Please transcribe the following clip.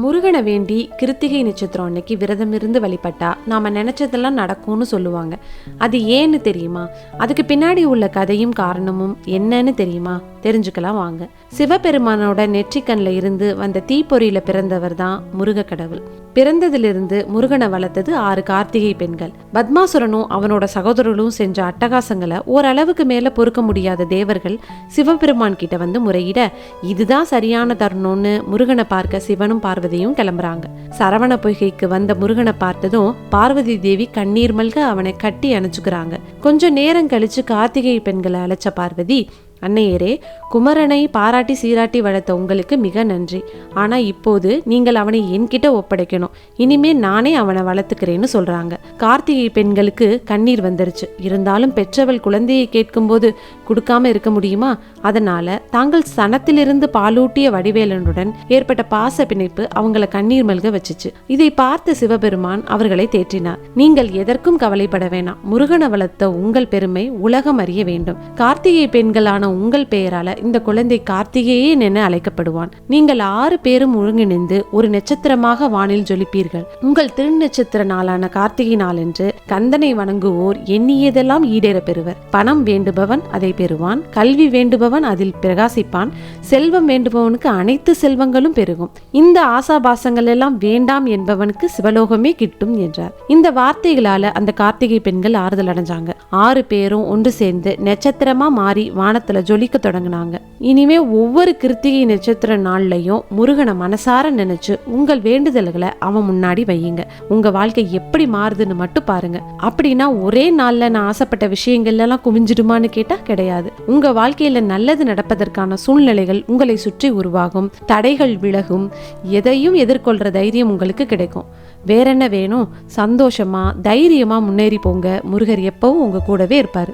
முருகனை வேண்டி கிருத்திகை நட்சத்திரம் அன்னைக்கு விரதம் இருந்து வழிபட்டா நாம நினைச்சதெல்லாம் நடக்கும்னு சொல்லுவாங்க. அது ஏன்னு தெரியுமா? அதுக்கு பின்னாடி உள்ள கதையும் காரணமும் என்னன்னு தெரியுமா? தெரிஞ்சுக்கலாம் வாங்க. சிவபெருமானோட நெற்றிக்கண்ணில் இருந்து வந்த தீப்பொறியில பிறந்தவர் தான் முருக கடவுள் பிறந்ததிலிருந்து முருகனை வளர்த்தது ஆறு கார்த்திகை பெண்கள். பத்மாசுரனும் அவனோட சகோதரர்களும் செஞ்ச அட்டகாசங்களை ஓரளவுக்கு மேல பொறுக்க முடியாத தேவர்கள் சிவபெருமான் கிட்ட வந்து முறையிட இதுதான் சரியான தருணம்னு முருகனை பார்க்க சிவனும் பார்வதியும் கிளம்புறாங்க. சரவண பொய்கைக்கு வந்த முருகனை பார்த்ததும் பார்வதி தேவி கண்ணீர் மல்க அவனை கட்டி அணைச்சுக்கிறாங்க. கொஞ்சம் நேரம் கழிச்சு கார்த்திகை பெண்களை அழைச்ச பார்வதி அன்னையரே குமரனை பாராட்டி சீராட்டி வளர்த்த உங்களுக்கு மிக நன்றி. ஆனா இப்போது நீங்கள் அவனை என்கிட்ட ஒப்படைக்கணும். இனிமே நானே அவனை வளர்த்துக்கிறேன்னு சொல்றாங்க. கார்த்திகை பெண்களுக்கு கண்ணீர் வந்துருச்சு. இருந்தாலும் பெற்றவள் குழந்தையை கேட்கும்போது கொடுக்காம இருக்க முடியுமா? அதனால தாங்கள் சனத்திலிருந்து பாலூட்டிய வடிவேலனுடன் ஏற்பட்ட பாச பிணைப்பு அவங்கள கண்ணீர் மல்க வச்சுச்சு. இதை பார்த்த சிவபெருமான் அவர்களை தேற்றினார். நீங்கள் எதற்கும் கவலைப்பட வேணாம். முருகனை வளர்த்த உங்கள் பெருமை உலகம் அறிய வேண்டும். கார்த்திகை பெண்களான உங்கள் பெயரால இந்த குழந்தை கார்த்திகேயன் என அழைக்கப்படுவான். நீங்கள் ஆறு பேரும் ஒருங்கிணைந்து ஒரு நட்சத்திரமாக வானில் ஜொலிப்பீர்கள். உங்கள் திருநட்சத்திர நாளான கார்த்திகை நாளன்று கந்தனை வணங்குவோர் எண்ணியதெல்லாம் ஈடேற பெறுவர் பணம் வேண்டுபவன் அதை பெறுவான். கல்வி வேண்டுபவன் அதில் பிரகாசிப்பான். செல்வம் வேண்டுபவனுக்கு அனைத்து செல்வங்களும் பெருகும். இந்த ஆசாபாசங்கள் எல்லாம் வேண்டாம் என்பவனுக்கு சிவலோகமே கிட்டும் என்றார். இந்த வார்த்தைகளால அந்த கார்த்திகை பெண்கள் ஆறுதல் அடைஞ்சாங்க. ஆறு பேரும் ஒன்று சேர்ந்து நட்சத்திரமா மாறி வானத்துல ஜொலிக்க தொடங்கினாங்க. இனிமே ஒவ்வொரு கிருத்திகை நட்சத்திர நாள்லயும் முருகனை மனசார நினைச்சு உங்கள் வேண்டுதல்களை அவன் முன்னாடி வையுங்க. உங்க வாழ்க்கை எப்படி மாறுதுன்னு மட்டும் பாருங்க. அப்படின்னா ஒரே நாள்ல நான் ஆசைப்பட்ட விஷயங்கள்லாம் குவிஞ்சிடுமான்னு கேட்டா கிடையாது. உங்க வாழ்க்கையில நல்லது நடப்பதற்கான சூழ்நிலைகள் உங்களை சுற்றி உருவாகும். தடைகள் விலகும். எதையும் எதிர்கொள்ற தைரியம் உங்களுக்கு கிடைக்கும். வேற என்ன வேணும்? சந்தோஷமா தைரியமா முன்னேறி போங்க. முருகர் எப்பவும் உங்க கூடவே இருப்பாரு.